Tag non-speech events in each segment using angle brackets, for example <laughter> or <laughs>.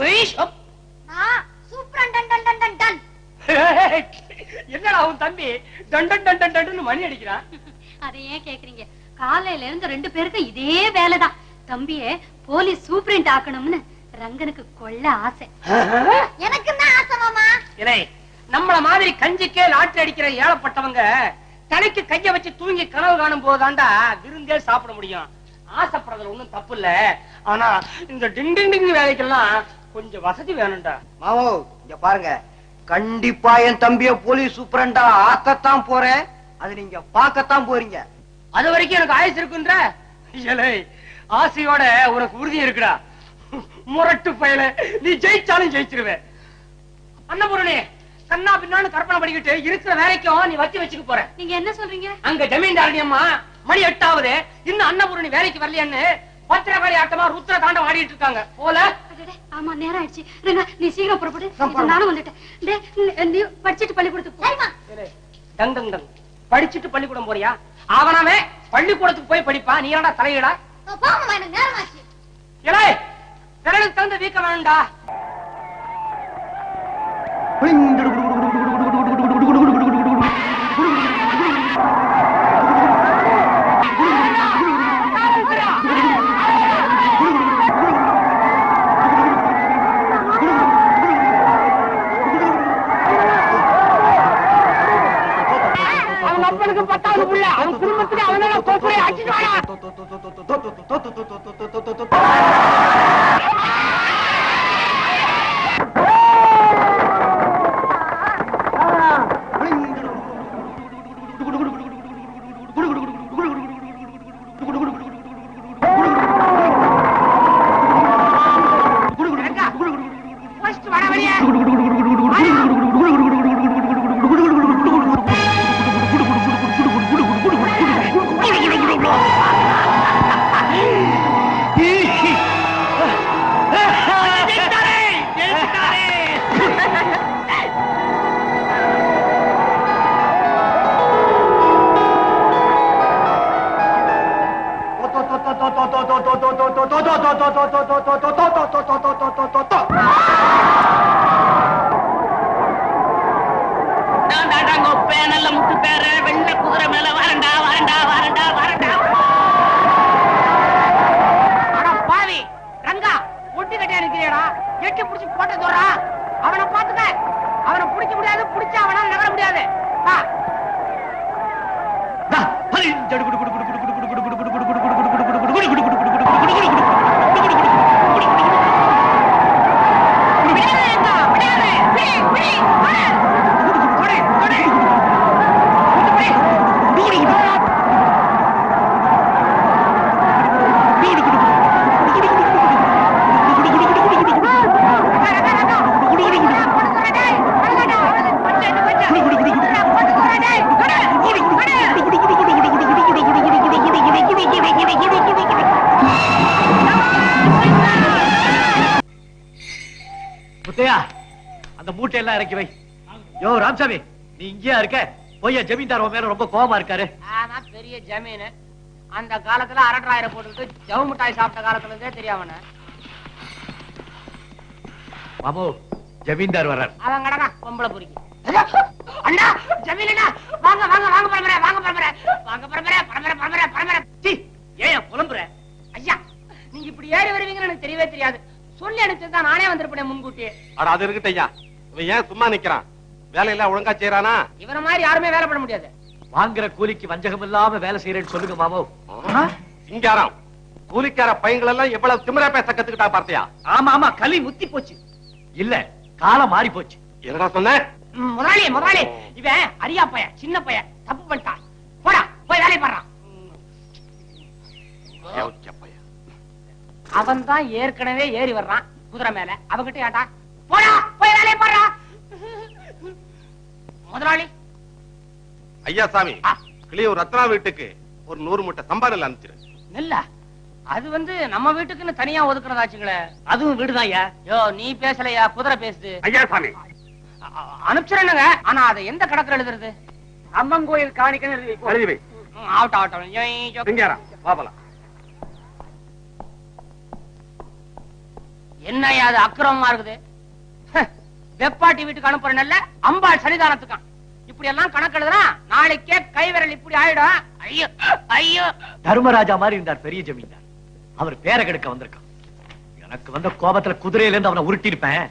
சுரேஷ் அப். <laughs> என்னடா உன் தம்பி? டன் டன் டன் டன் மணி அடிக்கிறான் <laughs> அதை ஏன் கேக்குறீங்க? காலையில இருந்து ரெண்டு பேருக்கும் இதே வேலைதான். தம்பிய போலீஸ் சூப்பரண்ட் ஆக்கணும்னு ரங்கனுக்கு கொள்ள ஆசை. எனக்கு தான் ஆசை மாமா? இலை நம்மள மாதிரி கஞ்சிக்கே லாட்டரி அடிக்கிற ஏழப்பட்டவங்க தலைக்கு கைய வச்சு தூங்கி கனவு காணும் போதாண்டா விருந்தே சாப்பிட முடியும். ஆசைப்படுறதுல ஒண்ணும் தப்பு இல்ல. ஆனா இந்த டிங் டிங் டிங் வேலைக்கெல்லாம் கொஞ்சம் வசதி வேணும்டா. மாமோ இங்க பாருங்க. கண்டிப்பா என் தம்பிய போலீஸ் சூப்பரண்டா ஆக்கத்தான் போறேன். அது நீங்க பார்க்கத்தான் போறீங்க. அது வரைக்கும் எனக்கு ஆயுசு இருக்குன்ற? ஆசையோட உனக்கு உறுதி இருக்குடா. முரட்டு பயல நீ ஜெயிச்சாலும் ஜெயிச்சிருவே. அன்னபூரணி கண்ணா பின்னான்னு கற்பனை பண்ணிக்கிட்டு இருக்கிற வேலைக்கும் நீ வச்சு வச்சுக்க போற. நீங்க என்ன சொல்றீங்க? அங்க ஜமீன்தாரணி அம்மா மணி எட்டாவது இன்னும் அன்னபூரணி வேலைக்கு வரலையான்னு பத்திரகாளி ஆட்டமா ருத்ர தாண்டம் ஆடிட்டு இருக்காங்க. போல? ஆமா நேரம் ஆயிடுச்சு. ரங்கா நீ சீக்கிரம் புறப்படு. இப்ப நானும் வந்துட்டேன். டேய், நீ- நீ படிச்சிட்டு பள்ளிக்கூடத்துக்கு போ. இரு. டங் டங் டங். படிச்சுட்டு பள்ளிக்கூடம் போறியா? அவனாவே பள்ளிக்கூடத்துக்கு போய் படிப்பான் நீ என்னடா தலையிடா? இலை விரலுக்கு தகுந்த வீக்க வேணும்டா. புள்ள அவன் குடும்பத்துக்கு அவனால கோப்புரை அடிச்சுட்டு வாடா முத்தையா அந்த மூட்டை எல்லாம் இறக்கி வை. யோ ராமசாமி நீ இங்கேயா இருக்க? போய் ஜமீன்தார் உன் மேல ரொம்ப கோவமா இருக்காரு. பெரிய ஜமீன். அந்த காலத்துல அரட்டாயிர போட்டுட்டு ஜவு மிட்டாய் சாப்பிட்ட காலத்துல இருந்தே தெரியாமன மாமு ஜமீன்தார் வர்றார். அவன் கடனா பொம்பளை பொறுக்கி. அண்ணா ஜமீனா வாங்க வாங்க வாங்க பரம்பரை முன்கூட்டியே? அட அது இருக்கட்டும் ஐயா. இவன் ஏன் சும்மா நிக்கிறான்? வேலையெல்லாம் ஒழுங்கா செய்யறானா இவன மாதிரி யாருமே வேலை பண்ண முடியாது. வாங்குற கூலிக்கு வஞ்சகம் இல்லாம வேலை செய்யறேன்னு சொல்லுங்க மாமு. சிங்காரம். கூலிக்கார பையங்கள் எல்லாம் எவ்வளவு திமிரா பேச கத்துக்கிட்டா பார்த்தியா? ஆமா ஆமா களி முத்தி போச்சு. இல்ல காலம் மாறி போச்சு. என்னடா சொன்ன? முதலாளி முதலாளி. இவன் அரியா பையன் சின்ன பையன் தப்பு பண்ணிட்டான் போடா போய் வேலையை பாடுறான். அவன் தான் ஏற்கனவே ஏறி வர்றான். குதிரை மேல. அவகிட்ட ஏட்டா போடா போய் வேலையை பாடுறா. முதலாளி. ஐயா சாமி. கிளியூர் ரத்னா வீட்டுக்கு ஒரு நூறு மூட்டை சம்பாரில் அனுப்பிச்சிரு. நெல்ல. அது வந்து நம்ம வீட்டுக்குன்னு தனியா ஒதுக்குறதாச்சுங்களே அதுவும் வீடுதான் ஐயா. யோ நீ பேசலையா? குதிரை பேசுது ஐயா சாமி. அனுப்பிச்சிடணுங்க ஆனா அதை எந்த கணக்குல எழுதுறது? அம்மன் கோயில் காணிக்கன்னு எழுதி வை. ம், ஆகட்டும் ஆகட்டும் யோய், யோ. சிங்காரம் வாபலாம் என்னய்யா அது அக்கிரமமா இருக்குது? வெப்பாட்டி வீட்டுக்கு அனுப்புற நெல்ல அம்பாள் சன்னிதானத்துக்கான். இப்படி எல்லாம் கணக்கு எழுதுனா நாளைக்கே கைவிரல் இப்படி ஆயிடும். ஐயோ ஐயோ. தர்மராஜா மாதிரி இருந்தார் பெரிய ஜமீன்தார். அவர் பேரை கெடுக்க வந்திருக்கான். எனக்கு வந்த கோபத்துல குதிரையில இருந்து அவனை உருட்டிருப்பேன்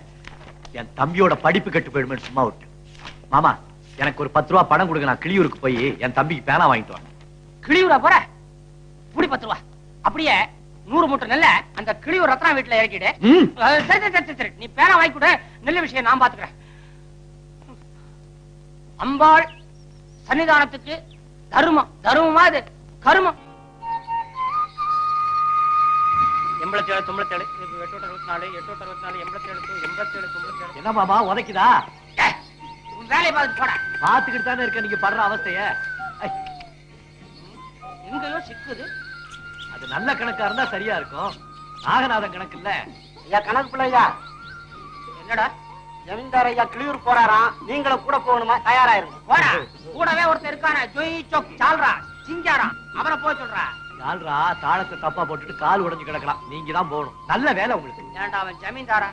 என் தம்பியோட படிப்பு கெட்டு போயிடுமே சும்மா விட்டு மாமா எனக்கு ஒரு பத்து ரூபா பணம் கொடுங்க. நான் கிளியூருக்கு போய் என் தம்பிக்கு பேனா வாங்கிட்டு வரேன். கிளியூரா போற? புடி பத்து ரூபா. அப்படியே நூறு மூட்டை நெல்ல அந்த கிளியூர் ரத்னா வீட்டுல இறக்கிடு. சரி சரி, சரி நீ பேனா வாங்கி கொடு. நெல்ல விஷயம் நான் பாத்துக்கிறேன். அம்பாள் சன்னிதானத்துக்கு தருமம். தருமமா இது? கருமம். எண்பத்தி ஏழு தொண்ணூத்தி ஏழு எட்டு அறுபத்தி நாலு எட்டு அறுபத்தி நாலு எண்பத்தி ஏழு எண்பத்தி ஏழு தொண்ணூத்தி ஏழு என்ன மாமா உதைக்குதா? ஏய், உன் வேலையை பார்த்துட்டு போட. பாத்துக்கிட்டு தானே இருக்க நீங்க படுற அவஸ்தைய. எங்கேயோ சிக்குது. அது நல்ல கணக்கா இருந்தா சரியா இருக்கும். நாகநாதன் கணக்கு இல்ல. ஐயா கணக்கு பிள்ளையா என்னடா? ஜமீன்தார் ஐயா கிளியூர் போறாராம். நீங்களும் கூட போகணுமா? தயாராயிருங்க போடா. கூடவே ஒருத்தர் இருக்கானே ஜொய் சொக் சால்ரா சிங்காரா. அவனை போக சொல்றா. யாழ்ரா தாளத்தை தப்பா போட்டுட்டு கால் உடைஞ்சு கிடக்கலாம். நீங்க தான் போகணும். நல்ல வேலை உங்களுக்கு. ஏன்டா அவன் ஜமீன்தாரா?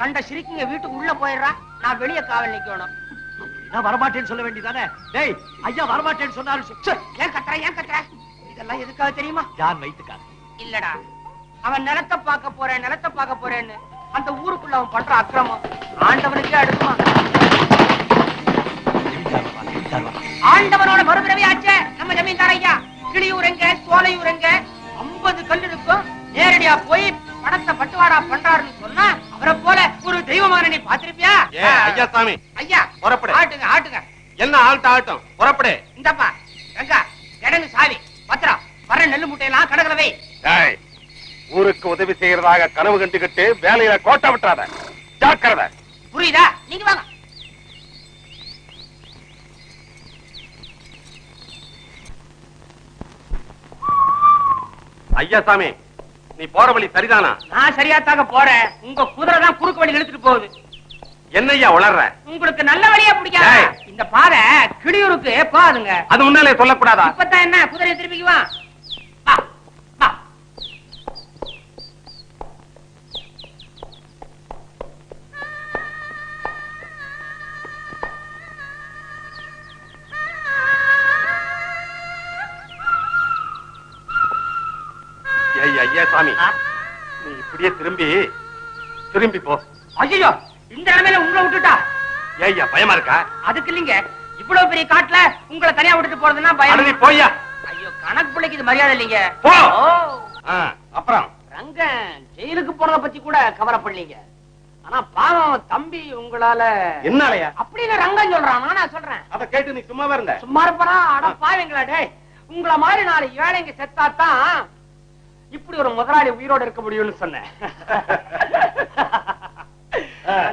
கண்ட சிரிக்குங்க வீட்டுக்கு உள்ள போயிடுறா. நான் வெளிய காவல் நிக்கணும். நான் வரமாட்டேன்னு சொல்ல வேண்டியதானே டேய் ஐயா வரமாட்டேன்னு சொன்னாரு ஏன் கத்துற ஏன் கத்துற இதெல்லாம் எதுக்காக தெரியுமா? யார் வைத்துக்காரு இல்லடா. அவன் நிலத்தை பார்க்க போறேன் நிலத்தை பார்க்க போறேன்னு அந்த ஊருக்குள்ள அவன் பண்ற அக்கிரமம் ஆண்டவனுக்கே அடுக்குமா? ஆண்டவனோட மறுபிறவி ஆச்சே நம்ம ஜமீன்தார் ஐயா. கிளியூர் எங்க சோலையூர் எங்க? ஐம்பது கல் இருக்கும். நேரடியா போய் பணத்தை பட்டுவாடா பண்றாருன்னு சொன்னா அவரை போல ஒரு தெய்வமான நீ பாத்திருப்பியா ஏ ஐயா சாமி. ஐயா புறப்படு. ஆட்டுங்க ஆட்டுங்க. என்ன ஆள்ட்ட ஆட்டம்? புறப்படு. இந்தப்பா ரங்கா கிடங்கு சாவி. வர நெல்லு முட்டையெல்லாம் கடற்கல வை ஏய், ஊருக்கு உதவி செய்யறதாக கனவு கண்டுகிட்டு வேலையில கோட்டை விட்டுறாத. ஜாக்கிரதை. புரியுதா? நீங்க வாங்க. ஐயா சாமி நீ போற வழி சரிதானா? நான் சரியாத்தாக்க போறேன் உங்க குதிரை தான் குறுக்கு வழி இழுத்துட்டு போகுது. என்னய்யா உளர்ற? உங்களுக்கு நல்ல வழியா பிடிக்காத. இந்த பாதை கிளியூருக்கு போகாதுங்க. அது முன்னாலே சொல்லக்கூடாதா? இப்பதான் என்ன? குதிரையை திருப்பிக்கு இப்படியே திரும்பி திரும்பி போ. ஐயோ இந்த நிலைமையில உங்களை விட்டுட்டா? ஏய்யா பயமா இருக்கா? அதுக்கு இல்லைங்க. இவ்வளவு பெரிய காட்டுல உங்களை தனியா விட்டுட்டு போறதுன்னா பயம். நீ போய்யா. ஐயோ கணக்கு பிள்ளைக்கு இது மரியாதை இல்லைங்க. போ. அப்புறம்? ரங்கன் ஜெயிலுக்கு போறத பத்தி கூட கவலைப்படலீங்க ஆனா பாவம் தம்பி உங்களால என்னாலயா? அப்படின்னு ரங்கன் சொல்றான். நானா சொல்றேன். அத கேட்டு நீ சும்மாவே இருந்த. சும்மா இருப்பனா? அட பாவீங்களா டேய். உங்கள மாதிரி நாலு ஏழைங்க செத்தாத்தான் இப்படி ஒரு முதலாளி உயிரோட இருக்க முடியும்னு சொன்னேன்.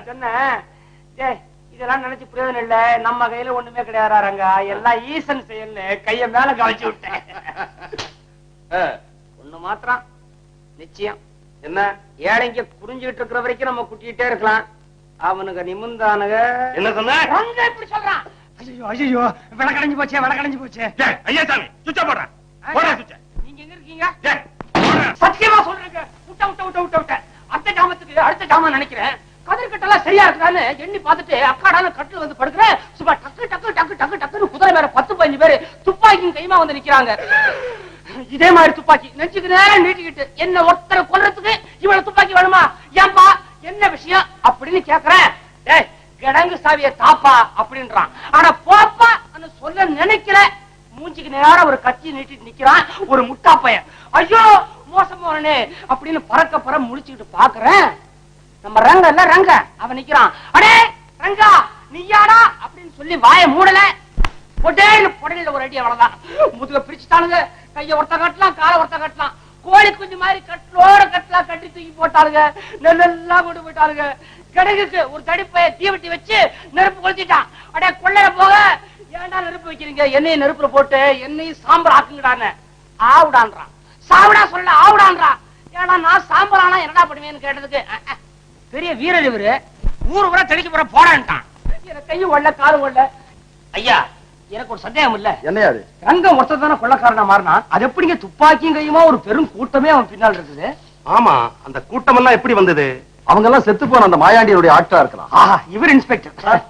சொன்னேன் இதெல்லாம் நினைச்சு பிரயோஜனம் இல்ல. நம்ம கையில ஒண்ணுமே கிடையாதா ரங்கா. எல்லாம் ஈசன் செயல்னு கைய மேல கவச்சு விட்டேன். ஒண்ணு மாத்திரம். நிச்சயம். என்ன? ஏழைங்க புரிஞ்சுகிட்டு இருக்கிற வரைக்கும் நம்ம குட்டிட்டே இருக்கலாம். அவனுங்க நிமிந்தானுங்க. என்ன சொன்ன? இப்படி சொல்றான். ஐயோ ஐயோ விளக்கடைஞ்சு போச்சே விளக்கடைஞ்சு போச்சே. ஐயா சாமி சுவிட்ச போடுறேன். நீங்க எங்க இருக்கீங்க? ஜாமத்துக்கு நினைக்கிறேன். கதிர் கட்டெல்லாம் சரியா இருக்கான்னு எண்ணி பார்த்துட்டு அக்காடான கட்டில் வந்து படுக்கிறேன் சும்மா டக்கு டக்கு டக்கு டக்கு டக்குன்னு குதிரை மேல பத்து பதினஞ்சு பேர் துப்பாக்கியும் கைமா வந்து நிக்கிறாங்க. இதே மாதிரி துப்பாக்கி. நெஞ்சுக்கு நேரம் நீட்டிக்கிட்டு என்ன ஒருத்தரை கொல்றதுக்கு இவ்வளவு துப்பாக்கி வேணுமா? ஏன்பா? என்ன விஷயம்? அப்படின்னு கேக்குறேன். டேய் கிடங்கு சாவிய தாப்பா அப்படின்றான். ஆனா போப்பா சொல்ல நினைக்கிற. மூஞ்சிக்கு நேரம் ஒரு கத்தி நீட்டிட்டு நிக்கிறான் ஒரு முட்டா பையன் ஐயோ மோசம் போறனே அப்படின்னு பறக்க பற முடிச்சுக்கிட்டு பாக்குறேன். நம்ம ரங்க இல்ல ரங்க? அவன் நிக்கிறான். அடே ரங்கா நீயாடா? அப்படின்னு சொல்லி வாய மூடல. பொட்டேன்னு புடலில ஒரு அடி அவ்வளவுதான். முதுக பிரிச்சுட்டானுங்க. கைய ஒருத்த கட்டலாம் காலை ஒருத்த கட்டலாம். கோழி குஞ்சு மாதிரி கட்டலோட கட்டலா கட்டி தூக்கி போட்டாளுங்க நெல்லெல்லாம் கொண்டு போயிட்டாளுங்க கிடங்குக்கு ஒரு தடிப்பைய தீவட்டி வச்சு நெருப்பு கொளுத்திட்டான். அடே கொள்ளைய போக. ஏன்டா நெருப்பு வைக்கிறீங்க? என்னையும் நெருப்புல போட்டு என்னையும் சாம்பார் ஆக்குங்கடான்னு. ஆவுடான்றான். சாவுடா சொல்ல ஆவுடான்றான். ஏன்னா நான் சாம்பார் ஆனா என்னடா பண்ணுவேன்னு கேட்டதுக்கு? பெரிய வீரர் இவரு. ஊர் ஊரா தெளிக்க போற போடான்ட்டான் எனக்கு கையும் ஒல்ல காலும் ஒல்ல. ஐயா எனக்கு ஒரு சந்தேகம் இல்ல. என்னையா அது? ரங்கம் ஒருத்தர் தானே கொள்ளக்காரனா மாறினா அது எப்படிங்க துப்பாக்கியும் கையுமா ஒரு பெரும் கூட்டமே அவன் பின்னால் இருக்குது? ஆமா அந்த கூட்டம் எல்லாம் எப்படி வந்தது? அவங்க எல்லாம் செத்து போன அந்த மாயாண்டியனுடைய ஆட்களா இருக்கலாம். ஆஹா இவர் இன்ஸ்பெக்டர்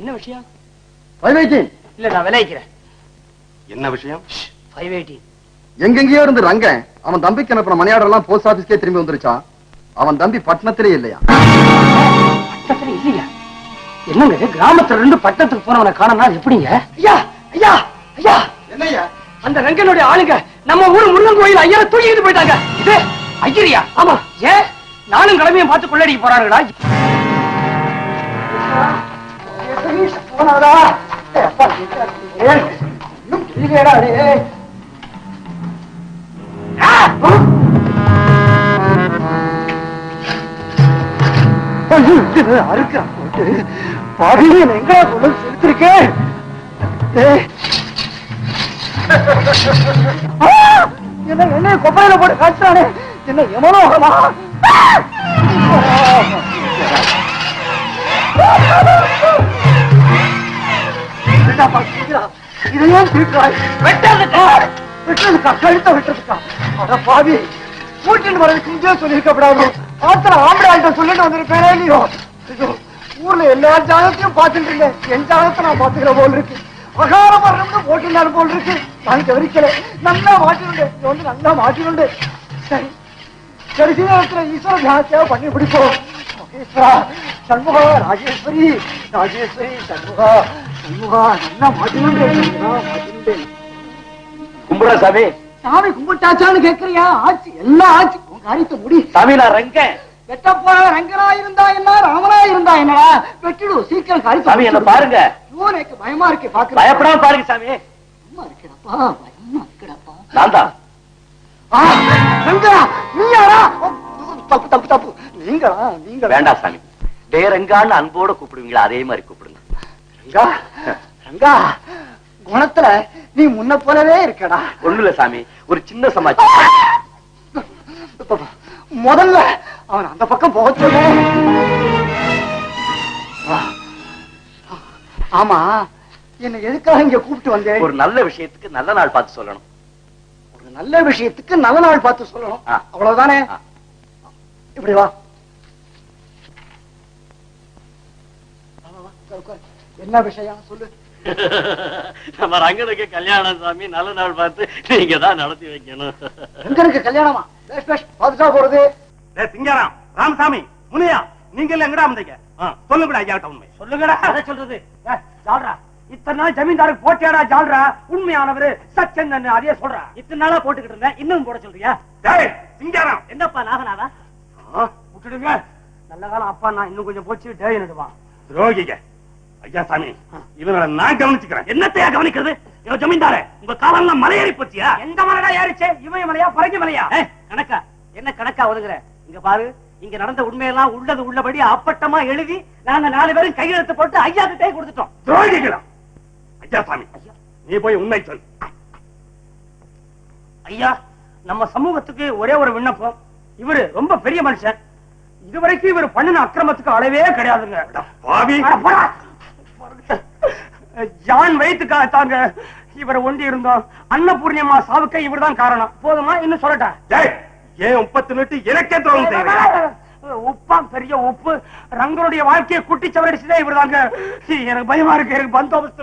என்ன விஷயம்? இல்ல நான் விளைவிக்கிறேன். என்ன விஷயம்? ஃபைவ் எயிட்டி எங்கெங்கயோ இருந்து ரங்கன் அவன் தம்பிக்கு அனுப்பின மணியாடர் எல்லாம் போஸ்ட் ஆபீஸ்க்கே திரும்பி வந்துருச்சான் அவன் தம்பி பட்டணத்திலே இல்லையா பட்டத்துல இல்லையா என்னங்க கிராமத்துல இருந்து பட்டணத்துக்கு போனவனை காணனா எப்படிங்க ஐயா ஐயா ஐயா என்னையா அந்த ரங்கனுடைய ஆளுங்க நம்ம ஊர் முருகன் கோயில் ஐயரை தூக்கிட்டு போயிட்டாங்க இது ஐயரியா ஆமா ஏன் நானும் கிளம்பியும் பார்த்து கொள்ளடிக்க போறாங்களா என்ன என்ன கொப்பரையில போட்டு காய்ச்சானே என்ன எவனோ இதையும் தீட்டுறாய் வெட்டதுக்கா? கழுத்த வெட்டதுக்கா? அட பாவி கூட்டிட்டு வரதுக்கு இங்கே சொல்லியிருக்கப்படாது ஆத்திர ஆம்பளை சொல்லிட்டு வந்திருப்பேனே இல்லையோ? ஊர்ல எல்லா ஜாதகத்தையும் பார்த்துட்டு இருந்தேன். என் ஜாதகத்தை நான் பாத்துக்கிற போல் இருக்கு. அகார மரணம்னு போட்டிருந்தாரு போல் இருக்கு. நான் கவனிக்கல. நல்லா மாட்டினுண்டு. இது வந்து நல்லா மாட்டினுண்டு. சரி. கடைசி நேரத்துல ஈஸ்வர தியானத்தை பண்ணி பிடிப்போம். மகேஸ்வரா சண்முகா ராஜேஸ்வரி ராஜேஸ்வரி சண்முகா சண்முகா நல்லா மாட்டினுண்டு. நல்லா மாட்டினுண்டு. கும்பிடா சாமி. சாமி கும்பிட்டாச்சான்னு கேக்குறியா? ஆச்சு எல்லாம் ஆச்சு உன் காரியத்தை முடி. சாமி நான் ரங்கன் வெட்ட போற ரங்கனா இருந்தா என்ன ராமனா இருந்தா என்னடா வெட்டிடு சீக்கிரம் காரியத்தை சாமி என்ன. பாருங்க. எனக்கு பயமா இருக்கு பாக்குறேன் பயப்படாம பாருங்க சாமி. பயமா இருக்குடப்பா பயமா இருக்குடப்பா. நான் தான். ஆ, ரங்கா நீ யாரா ஓ, தப்பு தப்பு தப்பு. நீங்களா நீங்க வேண்டாம் சாமி. டே ரங்கான்னு அன்போட கூப்பிடுவீங்களா? அதே மாதிரி கூப்பிடுங்க. ரங்கா ரங்கா குணத்துல நீ முன்ன போலவே இருக்கடா. ஒண்ணு இல்ல சாமி ஒரு சின்ன சமாச்சாரம் முதல்ல அவன் அந்த பக்கம் போக சொல்லு. ஆமா என்ன எதுக்காக இங்க கூப்பிட்டு வந்தேன் ஒரு நல்ல விஷயத்துக்கு நல்ல நாள் பார்த்து சொல்லணும். ஒரு நல்ல விஷயத்துக்கு நல்ல நாள் பார்த்து சொல்லணும். அவ்வளவுதானே. இப்படி வா. என்ன விஷயம்? சொல்லு. <laughs> நம்ம ரங்கனுக்கு கல்யாணம் சாமி நல்ல நாள் பார்த்து நீங்க தான் நடத்தி வைக்கணும். எங்கனுக்கு கல்யாணமா? பேஷ் போறது. சிங்காராம் ராமசாமி முனியா நீங்க எல்லாம் எங்கடா வந்தீங்க? சொல்லுங்கடா ஐயா உண்மை. சொல்லுங்கடா. அதை சொல்றது? ஏ, ஜால்ரா. இத்தனை நாள் ஜமீன்தாருக்கு போட்டியாடா ஜால்ரா. உண்மையானவரு சச்சன் அதே சொல்றா. இத்தனை நாளா போட்டுக்கிட்டு இருந்தேன் இன்னும் போட சொல்றியா? டேய் சிங்காராம். என்னப்பா நாகனாவா விட்டுடுங்க. நல்ல காலம் அப்பா நான் இன்னும் கொஞ்சம் போச்சு டேயிடுவான் துரோகிங்க. ஐயா சாமி இவங்களை நான் கவனிச்சுக்கிறேன். என்னத்தையா கவனிக்கிறது? யோ ஜமீன்தாரே உங்க காலம்லாம் மலையேறி போச்சியா? எந்த மலைடா ஏறிச்சே? இமய மலையா பறஞ்ச மலையா? கணக்கா. என்ன கணக்கா ஒதுங்குற? இங்க பாரு இங்க நடந்த உண்மையெல்லாம் உள்ளது உள்ளபடி அப்பட்டமா எழுதி நாங்க நாலு பேரும் கையெழுத்து போட்டு ஐயா கிட்டே கொடுத்துட்டோம். துரோகிகளா? ஐயா சாமி நீ போய் உண்மை சொல். ஐயா நம்ம சமூகத்துக்கு ஒரே ஒரு விண்ணப்பம். இவரு ரொம்ப பெரிய மனுஷன். இதுவரைக்கும் இவர் பண்ணின அக்கிரமத்துக்கு அளவே கிடையாதுங்க. பாவி. ஜான் வயிற்றுக்காக தாங்க இவரை ஒண்டி இருந்தோம். அன்னபூர்ணியம்மா சாவுக்கு இவர்தான் காரணம். போதுமா? இன்னும் சொல்லட்டா? ஏன் முப்பத்து நட்டு எனக்கே செய்யறேன் உப்பா பெரிய உப்பு. ரங்கனுடைய வாழ்க்கையை குட்டி சவரடிச்சுதே இவர்தாங்க. எனக்கு பயமா இருக்கு. எனக்கு பந்தோபஸ்து